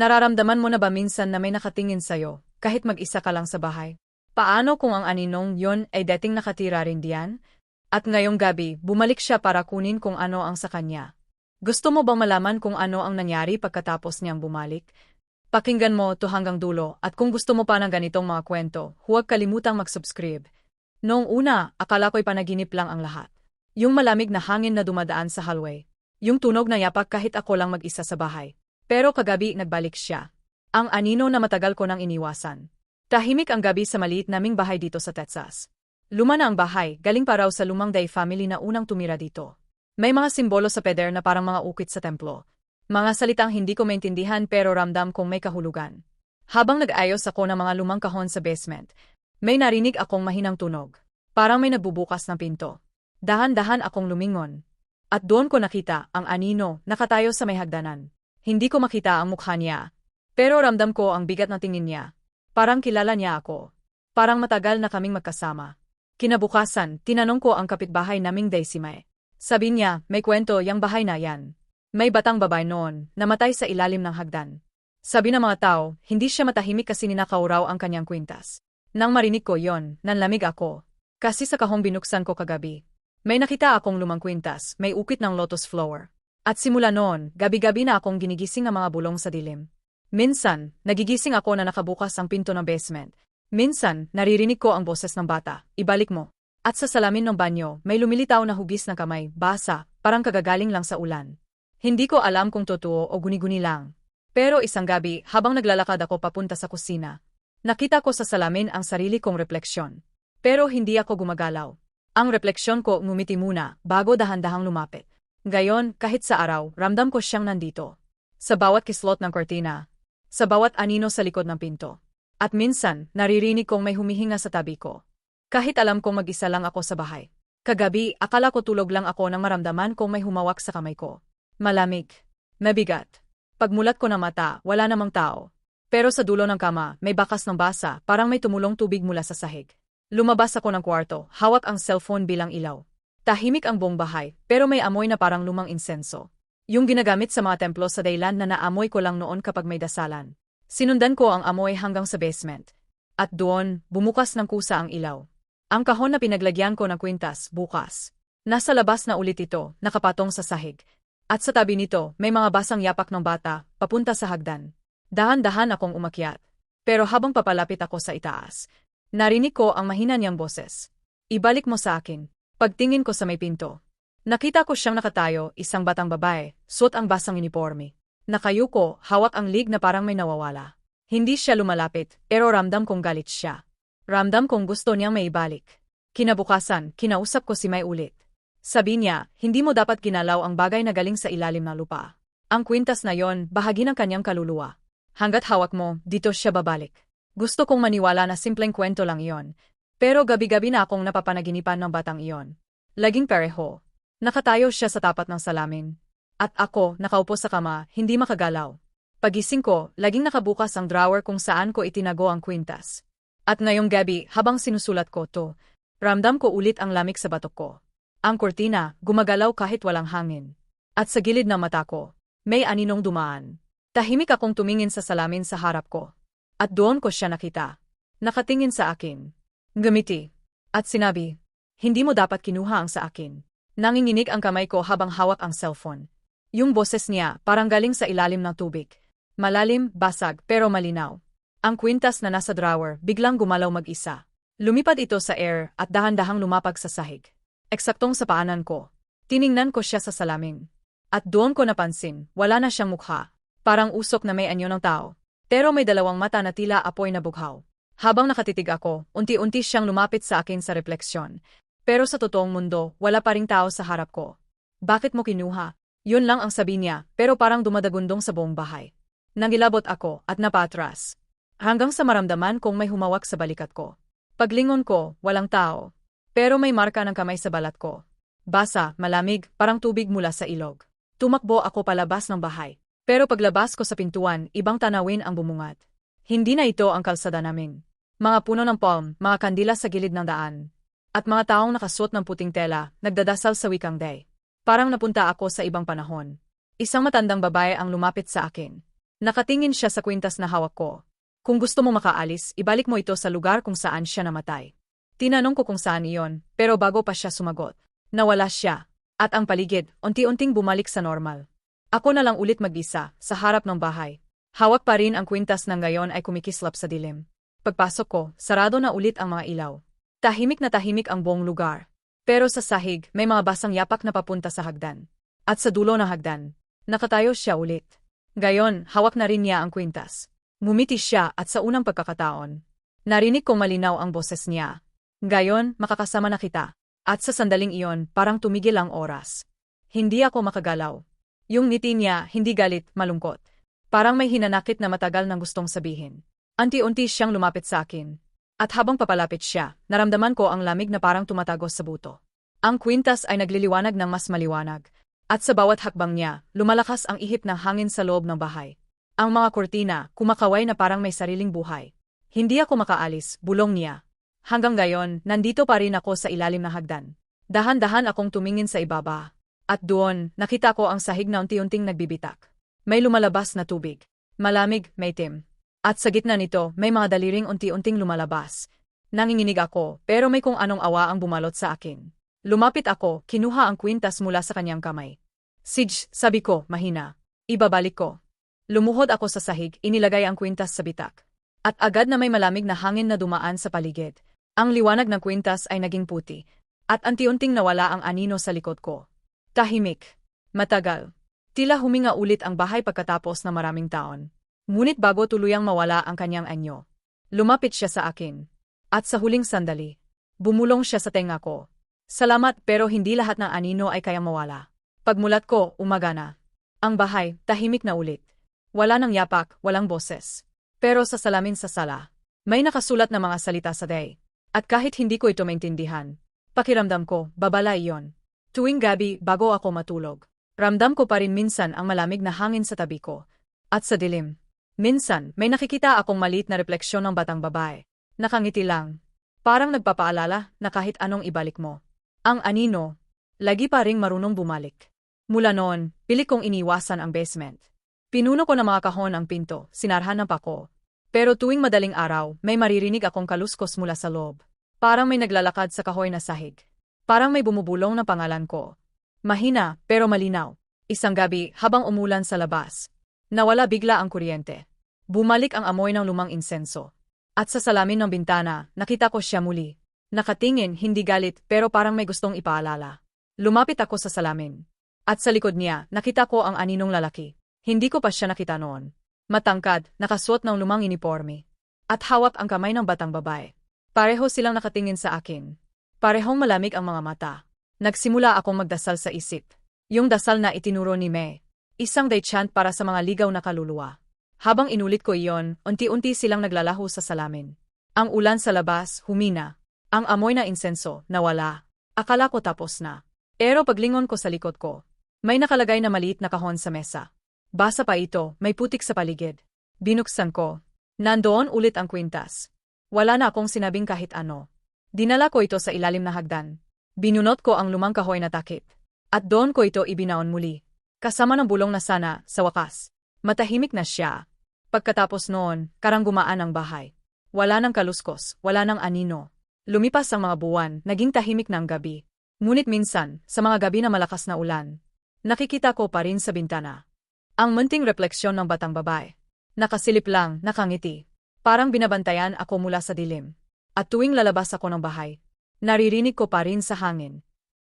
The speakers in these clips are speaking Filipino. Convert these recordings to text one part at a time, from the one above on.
Nararamdaman mo na ba minsan na may nakatingin sa'yo, kahit mag-isa ka lang sa bahay? Paano kung ang aninong yon ay dating nakatira rin diyan? At ngayong gabi, bumalik siya para kunin kung ano ang sa kanya. Gusto mo bang malaman kung ano ang nangyari pagkatapos niyang bumalik? Pakinggan mo to hanggang dulo at kung gusto mo pa ng ganitong mga kwento, huwag kalimutang mag-subscribe. Noong una, akala ko'y panaginip lang ang lahat. Yung malamig na hangin na dumadaan sa hallway. Yung tunog na yapak kahit ako lang mag-isa sa bahay. Pero kagabi nagbalik siya. Ang anino na matagal ko nang iniwasan. Tahimik ang gabi sa maliit naming bahay dito sa Texas. Luma na ang bahay, galing pa raw sa lumang day family na unang tumira dito. May mga simbolo sa peder na parang mga ukit sa templo. Mga salitang hindi ko maintindihan pero ramdam kong may kahulugan. Habang nag-ayos ako ng mga lumang kahon sa basement, may narinig akong mahinang tunog. Parang may nagbubukas ng pinto. Dahan-dahan akong lumingon. At doon ko nakita ang anino nakatayo sa may hagdanan. Hindi ko makita ang mukha niya. Pero ramdam ko ang bigat na tingin niya. Parang kilala niya ako. Parang matagal na kaming magkasama. Kinabukasan, tinanong ko ang kapitbahay naming Daisime. Sabi niya, may kwento yang bahay na yan. May batang babae noon, namatay sa ilalim ng hagdan. Sabi ng mga tao, hindi siya matahimik kasi ninakaw raw ang kanyang kwintas. Nang marinig ko yon, nanlamig ako. Kasi sa kahong binuksan ko kagabi. May nakita akong lumang kwintas, may ukit ng lotus flower. At simula noon, gabi-gabi na akong ginigising ang mga bulong sa dilim. Minsan, nagigising ako na nakabukas ang pinto ng basement, Minsan, naririnig ko ang boses ng bata, ibalik mo. At sa salamin ng banyo, may lumilitaw na hugis ng kamay, basa, parang kagagaling lang sa ulan. Hindi ko alam kung totoo o guni-guni lang. Pero isang gabi, habang naglalakad ako papunta sa kusina, nakita ko sa salamin ang sarili kong refleksyon. Pero hindi ako gumagalaw. Ang refleksyon ko ngumiti muna, bago dahan-dahang lumapit. Gayon, kahit sa araw, ramdam ko siyang nandito. Sa bawat kislot ng kortina, sa bawat anino sa likod ng pinto. At minsan, naririnig kong may humihinga sa tabi ko. Kahit alam kong mag-isa lang ako sa bahay. Kagabi, akala ko tulog lang ako nang maramdaman kong may humawak sa kamay ko. Malamig. Mabigat. Pagmulat ko ng mata, wala namang tao. Pero sa dulo ng kama, may bakas ng basa, parang may tumulong tubig mula sa sahig. Lumabas ako ng kwarto, hawak ang cellphone bilang ilaw. Tahimik ang buong bahay, pero may amoy na parang lumang insenso. Yung ginagamit sa mga templo sa daylan na naamoy ko lang noon kapag may dasalan. Sinundan ko ang amoy hanggang sa basement. At doon, bumukas ng kusa ang ilaw. Ang kahon na pinaglagyan ko ng kwintas, bukas. Nasa labas na ulit ito, nakapatong sa sahig. At sa tabi nito, may mga basang yapak ng bata, papunta sa hagdan. Dahan-dahan akong umakyat. Pero habang papalapit ako sa itaas, narinig ko ang mahina niyang boses. Ibalik mo sa akin. Pagtingin ko sa may pinto. Nakita ko siyang nakatayo, isang batang babae, suot ang basang uniforme. Nakayuko, hawak ang lig na parang may nawawala. Hindi siya lumalapit, pero ramdam kong galit siya. Ramdam kong gusto niyang may ibalik. Kinabukasan, kinausap ko si May ulit. Sabi niya, hindi mo dapat ginalaw ang bagay na galing sa ilalim ng lupa. Ang kwintas na yon, bahagi ng kanyang kaluluwa. Hanggat hawak mo, dito siya babalik. Gusto kong maniwala na simpleng kwento lang iyon. Pero gabi-gabi na akong napapanaginipan ng batang iyon. Laging pareho. Nakatayo siya sa tapat ng salamin, at ako, nakaupo sa kama, hindi makagalaw. Pagising ko, laging nakabukas ang drawer kung saan ko itinago ang kwintas. At ngayong gabi, habang sinusulat ko to, ramdam ko ulit ang lamig sa batok ko. Ang kortina, gumagalaw kahit walang hangin. At sa gilid ng mata ko, may aninong dumaan. Tahimik akong tumingin sa salamin sa harap ko. At doon ko siya nakita. Nakatingin sa akin. Gumiti. At sinabi, hindi mo dapat kinuha ang sa akin. Nanginginig ang kamay ko habang hawak ang cellphone. Yung boses niya, parang galing sa ilalim ng tubig. Malalim, basag, pero malinaw. Ang kwintas na nasa drawer, biglang gumalaw mag-isa. Lumipad ito sa air at dahan-dahang lumapag sa sahig. Eksaktong sa paanan ko. Tiningnan ko siya sa salamin. At doon ko napansin, wala na siyang mukha. Parang usok na may anyo ng tao. Pero may dalawang mata na tila apoy na bughaw. Habang nakatitig ako, unti-unti siyang lumapit sa akin sa refleksyon. Pero sa totoong mundo, wala pa ring tao sa harap ko. Bakit mo kinuha? Yun lang ang sabi niya, pero parang dumadagundong sa buong bahay. Nangilabot ako at napatras. Hanggang sa maramdaman kong may humawak sa balikat ko. Paglingon ko, walang tao. Pero may marka ng kamay sa balat ko. Basa, malamig, parang tubig mula sa ilog. Tumakbo ako palabas ng bahay. Pero paglabas ko sa pintuan, ibang tanawin ang bumungat. Hindi na ito ang kalsada namin. Mga puno ng palm, mga kandila sa gilid ng daan. At mga taong nakasuot ng puting tela, nagdadasal sa wikang day. Parang napunta ako sa ibang panahon. Isang matandang babae ang lumapit sa akin. Nakatingin siya sa kwintas na hawak ko. Kung gusto mo makaalis, ibalik mo ito sa lugar kung saan siya namatay. Tinanong ko kung saan iyon, pero bago pa siya sumagot, nawala siya, at ang paligid, unti-unting bumalik sa normal. Ako na lang ulit mag-isa, sa harap ng bahay. Hawak pa rin ang kwintas ng ngayon ay kumikislap sa dilim. Pagpasok ko, sarado na ulit ang mga ilaw. Tahimik na tahimik ang buong lugar. Pero sa sahig, may mga basang yapak na papunta sa hagdan. At sa dulo ng hagdan, nakatayo siya ulit. Gayon, hawak na rin niya ang kwintas. Ngumiti siya at sa unang pagkakataon. Narinig kong malinaw ang boses niya. Gayon, makakasama na kita. At sa sandaling iyon, parang tumigil ang oras. Hindi ako makagalaw. Yung ngiti niya, hindi galit, malungkot. Parang may hinanakit na matagal nang gustong sabihin. Anti-unti siyang lumapit sa akin. At habang papalapit siya, naramdaman ko ang lamig na parang tumatagos sa buto. Ang kwintas ay nagliliwanag ng mas maliwanag, at sa bawat hakbang niya, lumalakas ang ihip ng hangin sa loob ng bahay. Ang mga kurtina, kumakaway na parang may sariling buhay. Hindi ako makaalis, bulong niya. Hanggang gayon, nandito pa rin ako sa ilalim ng hagdan. Dahan-dahan akong tumingin sa ibaba. At doon, nakita ko ang sahig na unti-unting nagbibitak. May lumalabas na tubig. Malamig, may tim. At sa gitna nito, may mga daliring unti-unting lumalabas. Nanginginig ako, pero may kung anong awa ang bumalot sa akin. Lumapit ako, kinuha ang kwintas mula sa kanyang kamay. Sige, sabi ko, mahina. Ibabalik ko. Lumuhod ako sa sahig, inilagay ang kwintas sa bitak. At agad na may malamig na hangin na dumaan sa paligid. Ang liwanag ng kwintas ay naging puti. At anti-unting nawala ang anino sa likod ko. Tahimik. Matagal. Tila huminga ulit ang bahay pagkatapos na maraming taon. Ngunit bago tuluyang mawala ang kanyang anyo. Lumapit siya sa akin. At sa huling sandali, bumulong siya sa tenga ko. Salamat pero hindi lahat ng anino ay kayang mawala. Pagmulat ko, umaga na. Ang bahay, tahimik na ulit. Wala nang yapak, walang boses. Pero sa salamin sa sala, may nakasulat na mga salita sa day. At kahit hindi ko ito maintindihan, pakiramdam ko, babala iyon. Tuwing gabi, bago ako matulog, ramdam ko pa rin minsan ang malamig na hangin sa tabi ko. At sa dilim, minsan may nakikita akong maliit na refleksyon ng batang babae. Nakangiti lang. Parang nagpapaalala na kahit anong ibalik mo. Ang anino, lagi pa ring marunong bumalik. Mula noon, pilit kong iniwasan ang basement. Pinuno ko ng mga kahon ang pinto, sinarhan ng pako. Pero tuwing madaling araw, may maririnig akong kaluskos mula sa loob. Parang may naglalakad sa kahoy na sahig. Parang may bumubulong na pangalan ko. Mahina, pero malinaw. Isang gabi, habang umulan sa labas, nawala bigla ang kuryente. Bumalik ang amoy ng lumang insenso. At sa salamin ng bintana, nakita ko siya muli. Nakatingin, hindi galit, pero parang may gustong ipaalala. Lumapit ako sa salamin. At sa likod niya, nakita ko ang aninong lalaki. Hindi ko pa siya nakita noon. Matangkad, nakasuot ng lumang uniforme. At hawak ang kamay ng batang babae. Pareho silang nakatingin sa akin. Parehong malamig ang mga mata. Nagsimula akong magdasal sa isip. Yung dasal na itinuro ni May. Isang day chant para sa mga ligaw na kaluluwa. Habang inulit ko iyon, unti-unti silang naglalaho sa salamin. Ang ulan sa labas, humina, ang amoy na insenso, nawala. Akala ko tapos na. Pero paglingon ko sa likod ko, may nakalagay na maliit na kahon sa mesa. Basa pa ito, may putik sa paligid. Binuksan ko. Nandoon ulit ang kwintas. Wala na akong sinabing kahit ano. Dinala ko ito sa ilalim na hagdan. Binunot ko ang lumang kahoy na takip. At doon ko ito ibinaon muli. Kasama ng bulong na sana, sa wakas. Matahimik na siya. Pagkatapos noon, karang gumaan ang bahay. Wala ng kaluskos, wala ng anino, Lumipas ang mga buwan, naging tahimik ang gabi. Ngunit minsan, sa mga gabi na malakas na ulan, nakikita ko pa rin sa bintana. Ang munting refleksyon ng batang babae. Nakasilip lang, nakangiti. Parang binabantayan ako mula sa dilim. At tuwing lalabas ako ng bahay, naririnig ko pa rin sa hangin.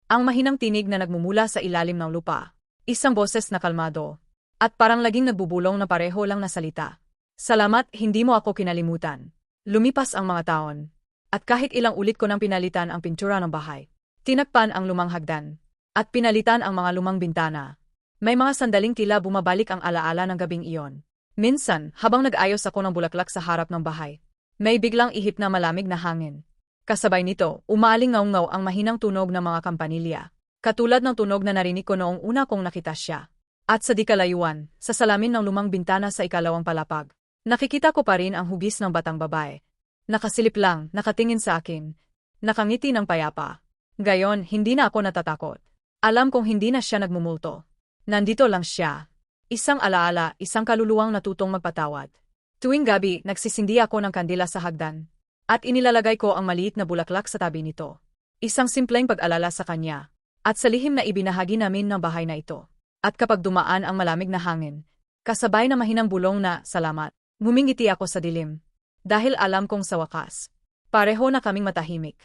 Ang mahinang tinig na nagmumula sa ilalim ng lupa. Isang boses na kalmado. At parang laging nagbubulong na pareho lang na salita. Salamat, hindi mo ako kinalimutan. Lumipas ang mga taon. At kahit ilang ulit ko nang pinalitan ang pintura ng bahay, tinakpan ang lumang hagdan, at pinalitan ang mga lumang bintana. May mga sandaling tila bumabalik ang alaala ng gabing iyon. Minsan, habang nag-ayos ako ng bulaklak sa harap ng bahay, may biglang ihip na malamig na hangin. Kasabay nito, umaling ngaw ang mahinang tunog ng mga kampanilya, katulad ng tunog na narinig ko noong una kong nakita siya. At sa di kalayuan, sa salamin ng lumang bintana sa ikalawang palapag, nakikita ko pa rin ang hugis ng batang babae, Nakasilip lang, nakatingin sa akin. Nakangiti ng payapa. Gayon, hindi na ako natatakot. Alam kong hindi na siya nagmumulto. Nandito lang siya. Isang alaala, isang kaluluwang natutong magpatawad. Tuwing gabi, nagsisindi ako ng kandila sa hagdan. At inilalagay ko ang maliit na bulaklak sa tabi nito. Isang simpleng pag-alala sa kanya. At sa lihim na ibinahagi namin ng bahay na ito. At kapag dumaan ang malamig na hangin, kasabay na mahinang bulong na, salamat, ngumingiti ako sa dilim. Dahil alam kong sa wakas, pareho na kaming matahimik.